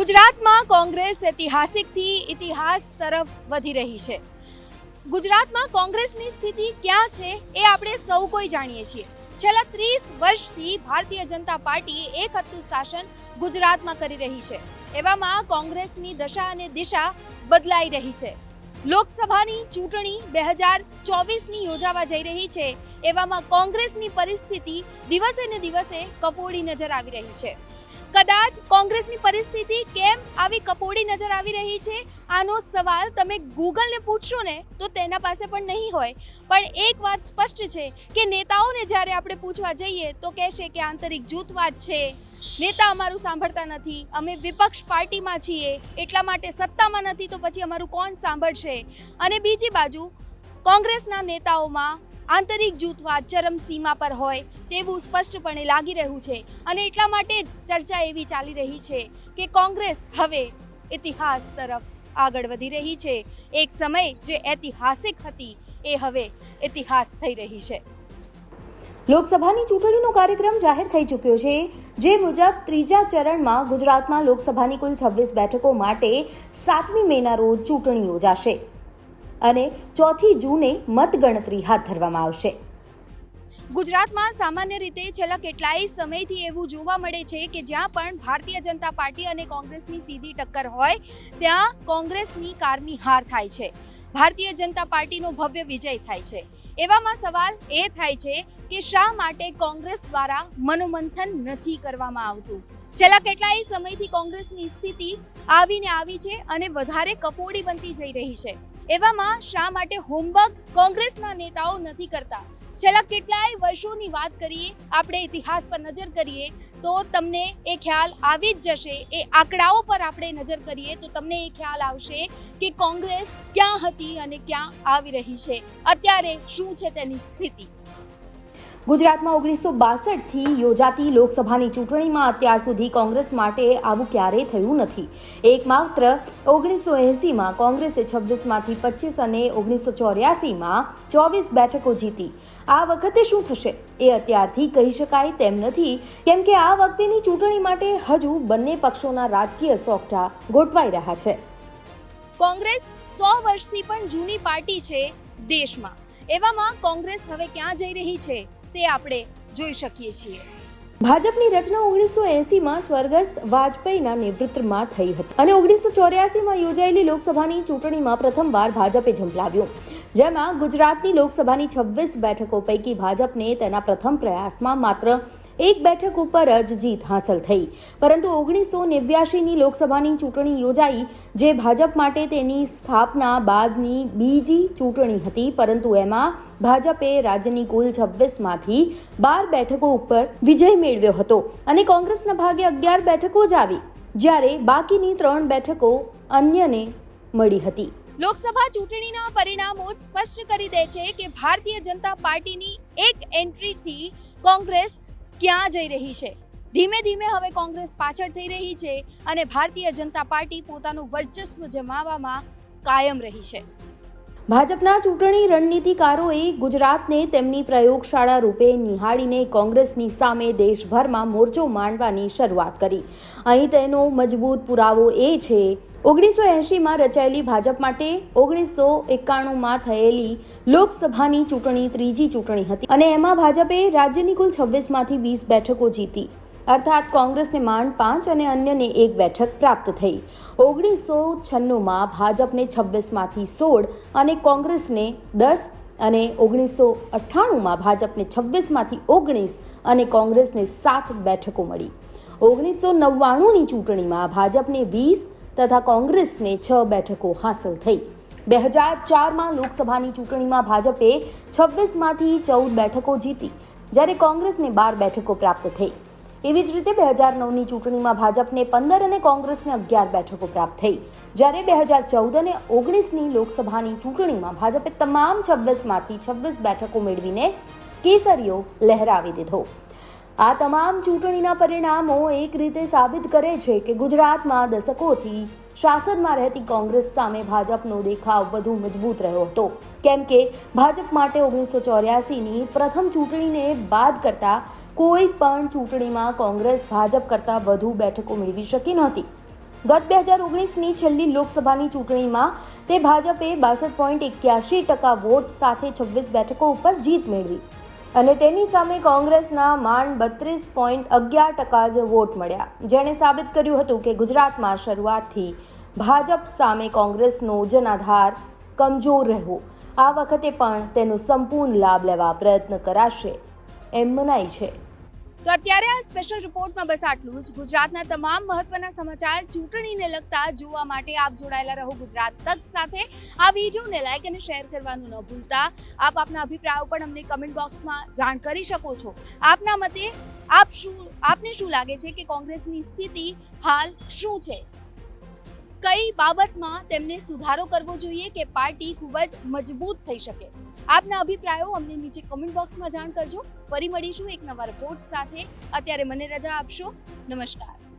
ગુજરાતમાં કોંગ્રેસ ઐતિહાસિકથી ઇતિહાસ તરફ વધી રહી છે. ગુજરાતમાં કોંગ્રેસની સ્થિતિ ક્યાં છે એ આપણે સૌ કોઈ જાણીએ છીએ. છેલ્લા ત્રીસ વર્ષથી ભારતીય જનતા પાર્ટી એક હતું શાસન ગુજરાતમાં કરી રહી છે. એવામાં કોંગ્રેસની દશા અને દિશા બદલાઈ રહી છે. લોકસભાની ચૂંટણી બે હજાર ચોવીસની યોજાવા જઈ રહી છે. એવામાં કોંગ્રેસની પરિસ્થિતિ દિવસે ને દિવસે કફોડી નજર આવી રહી છે. કદાચ કોંગ્રેસની પરિસ્થિતિ કેમ આવી કપોડી નજર આવી રહી છે? આનો સવાલ તમે ગૂગલને પૂછશો ને તો તેના પાસે પણ નહીં હોય. પણ એક વાત સ્પષ્ટ છે કે નેતાઓને જ્યારે આપણે પૂછવા જઈએ તો કહેશે કે આંતરિક જૂથવાદ છે. નેતા અમારું સાંભળતા નથી. અમે વિપક્ષ પાર્ટીમાં છીએ. એટલા માટે સત્તામાં નથી તો પછી અમારું કોણ સાંભળશે? અને બીજી બાજુ, કોંગ્રેસના નેતાઓમાં આંતરિક જૂથવાદ ચરમસીમા પર હોય તેવું સ્પષ્ટપણે લાગી રહ્યું છે. અને એટલા માટે જ ચર્ચા એવી ચાલી રહી છે કે કોંગ્રેસ હવે ઇતિહાસ તરફ આગળ વધી રહી છે. એક સમય જે ઐતિહાસિક હતી, એ હવે ઇતિહાસ થઈ રહી છે. લોકસભાની ચૂંટણીનો કાર્યક્રમ જાહેર થઈ ચૂક્યો છે, જે મુજબ ત્રીજા ચરણમાં ગુજરાતમાં લોકસભાની કુલ છવ્વીસ બેઠકો માટે સાતમી મેના રોજ ચૂંટણી યોજાશે. અને ચોથી જૂને મતગણતરી હાથ ધરવામાં આવશે. ગુજરાતમાં સામાન્ય રીતે છેલ્લા કેટલાય સમયથી એવું જોવા મળે છે કે જ્યાં પણ ભારતીય જનતા પાર્ટી અને કોંગ્રેસની સીધી ટક્કર હોય, ત્યાં કોંગ્રેસની કારની હાર થાય છે. ભારતીય જનતા પાર્ટીનો ભવ્ય વિજય થાય છે. એવામાં સવાલ એ થાય છે કે શા માટે કોંગ્રેસ દ્વારા મનોમંથન નથી કરવામાં આવતું? છેલ્લા કેટલાય સમયથી કોંગ્રેસની સ્થિતિ આવીને આવી છે અને વધારે કફોડી બનતી જઈ રહી છે. એવામાં શા માટે હોમવર્ક કોંગ્રેસના નેતાઓ નથી કરતા? છેલ્લા કેટલાય વર્ષોની વાત કરીએ, આપણે ઇતિહાસ પર નજર કરીએ, તો તમને એ ખ્યાલ આવી જ જશે. એ આંકડાઓ પર આપણે નજર કરીએ, તો તમને એ ખ્યાલ આવશે કે કોંગ્રેસ ક્યાં હતી અને ક્યાં આવી રહી છે. અત્યારે શું છે તેની સ્થિતિ? ગુજરાતમાં ઓગણીસો બાસઠથી યોજાતી લોકસભાની ચૂંટણીમાં અત્યાર સુધી કોંગ્રેસ માટે આવું ક્યારેય થયું નથી. એકમાત્ર ઓગણીસો એંસીમાં કોંગ્રેસે છવ્વીસમાંથી પચીસ અને ઓગણીસો ચોર્યાસીમાં ચોવીસ બેઠકો જીતી. આ વખતે શું થશે? એ અત્યારથી કહી શકાય તેમ નથી, કેમ કે આ વખતેની ચૂંટણી માટે હજુ બંને પક્ષોના રાજકીય સોગઠા ગોઠવાઈ રહ્યા છે. કોંગ્રેસ સો વર્ષથી પણ જૂની પાર્ટી છે દેશમાં. એવામાં કોંગ્રેસ હવે ક્યાં જઈ રહી છે? તે આપણે જોઈ શકીએ છીએ. ભાજપની રચના ઓગણીસો એસીમાં સ્વર્ગસ્થ વાજપેયીના નેતૃત્વમાં થઈ હતી અને ઓગણીસો ચોર્યાસીમાં યોજાયેલી લોકસભાની ચૂંટણીમાં પ્રથમવાર ભાજપે ઝંપલાવ્યું. જેમાં ગુજરાતની લોકસભાની છવ્વીસ બેઠકો પૈકી ભાજપને તેના પ્રથમ પ્રયાસમાં માત્ર એક બેઠક ઉપર જ જીત હાંસલ થઈ. પરંતુ ઓગણીસો નેવ્યાસીની લોકસભાની ચૂંટણી યોજાઈ, જે ભાજપ માટે તેની સ્થાપના બાદની બીજી ચૂંટણી હતી. પરંતુ એમાં ભાજપે રાજ્યની કુલ છવ્વીસમાંથી બાર બેઠકો ઉપર વિજય મેળવ્યો હતો અને કોંગ્રેસના ભાગે અગિયાર બેઠકો જ આવી, જ્યારે બાકીની ત્રણ બેઠકો અન્યને મળી હતી. લોકસભા ચૂંટણીના પરિણામો સ્પષ્ટ કરી દે છે કે ભારતીય જનતા પાર્ટીની એક એન્ટ્રીથી કોંગ્રેસ ક્યાં જઈ રહી છે? ધીમે ધીમે હવે કોંગ્રેસ પાછળ થઈ રહી છે અને ભારતીય જનતા પાર્ટી પોતાનું વર્ચસ્વ જમાવવામાં કાયમ રહી છે. ભાજપના ચૂંટણી રણનીતિકારોએ ગુજરાતને તેમની પ્રયોગશાળા રૂપે નિહાળીને કોંગ્રેસની સામે દેશભરમાં મોરચો માંડવાની શરૂઆત કરી. અહીં તેનો મજબૂત પુરાવો એ છે, ઓગણીસો એંશીમાં રચાયેલી ભાજપ માટે ઓગણીસો એકાણુંમાં થયેલી લોકસભાની ચૂંટણી ત્રીજી ચૂંટણી હતી અને એમાં ભાજપે રાજ્યની કુલ છવ્વીસમાંથી વીસ બેઠકો જીતી. અર્થાત કોંગ્રેસને માંડ પાંચ અને અન્યને એક બેઠક પ્રાપ્ત થઈ. ઓગણીસો છન્નુંમાં ભાજપને છવ્વીસમાંથી સોળ અને કોંગ્રેસને દસ અને ઓગણીસો અઠ્ઠાણુંમાં ભાજપને છવ્વીસમાંથી ઓગણીસ અને કોંગ્રેસને સાત બેઠકો મળી. ઓગણીસો નવ્વાણુંની ચૂંટણીમાં ભાજપને વીસ તથા કોંગ્રેસને છ બેઠકો હાંસલ થઈ. બે હજાર ચારમાં લોકસભાની ચૂંટણીમાં ભાજપે છવ્વીસમાંથી ચૌદ બેઠકો જીતી. જ્યારે કોંગ્રેસને બાર બેઠકો પ્રાપ્ત થઈ. એવી જ રીતે બે હજાર નવની ચૂંટણીમાં ભાજપને પંદર અને કોંગ્રેસને અગિયાર બેઠકો પ્રાપ્ત થઈ. જ્યારે બે હજાર ચૌદ અને ઓગણીસની લોકસભાની ચૂંટણીમાં ભાજપે તમામ છવ્વીસમાંથી છવ્વીસ બેઠકો મેળવીને કેસરીઓ લહેરાવી દીધો. આ તમામ ચૂંટણીના પરિણામો એક રીતે સાબિત કરે છે કે ગુજરાતમાં દશકોથી શાસનમાં રહેતી કોંગ્રેસ સામે ભાજપનો દેખાવ વધુ મજબૂત રહ્યો હતો. કેમ કે ભાજપ માટે ઓગણીસો ચોર્યાસીની પ્રથમ ચૂંટણીને બાદ કરતાં કોઈ પણ ચૂંટણીમાં કોંગ્રેસ ભાજપ કરતાં વધુ બેઠકો મેળવી શકી નહોતી. ગત બે હજાર ઓગણીસની છેલ્લી લોકસભાની ચૂંટણીમાં તે ભાજપે બાસઠ પોઈન્ટ એક્યાસી ટકા વોટ સાથે છવ્વીસ બેઠકો ઉપર જીત મેળવી. અને તેની સામે કોંગ્રેસના માંડ બત્રીસ પોઈન્ટ અગિયાર ટકા જ વોટ મળ્યા. જેણે સાબિત કર્યું હતું કે ગુજરાતમાં શરૂઆતથી ભાજપ સામે કોંગ્રેસનો જનાધાર કમજોર રહ્યો આ વખતે પણ તેનો સંપૂર્ણ લાભ લેવા પ્રયત્ન કરાશે એમ મનાય છે. તો અત્યારે આ સ્પેશિયલ રિપોર્ટમાં બસ આટલું જ. ગુજરાતના તમામ મહત્વના સમાચાર ચૂંટણીને લગતા જોવા માટે આપ જોડાયેલા રહો ગુજરાત તક સાથે. આ વિડીયોને લાઈક અને શેર કરવાનું ન ભૂલતા. આપ આપના અભિપ્રાયો પણ અમને કમેન્ટ બોક્સમાં જાણ કરી શકો છો. આપના મતે આપ શું, આપને શું લાગે છે કે કોંગ્રેસની સ્થિતિ હાલ શું છે? કઈ બાબતમાં તેમને સુધારો કરવો જોઈએ કે પાર્ટી ખૂબ જ મજબૂત થઈ શકે? આપના અભિપ્રાયો અમને નીચે કમેન્ટ બોક્સમાં જાણ કરજો. ફરી મળીશું એક નવા રિપોર્ટ સાથે. અત્યારે મને રજા આપશો. નમસ્કાર.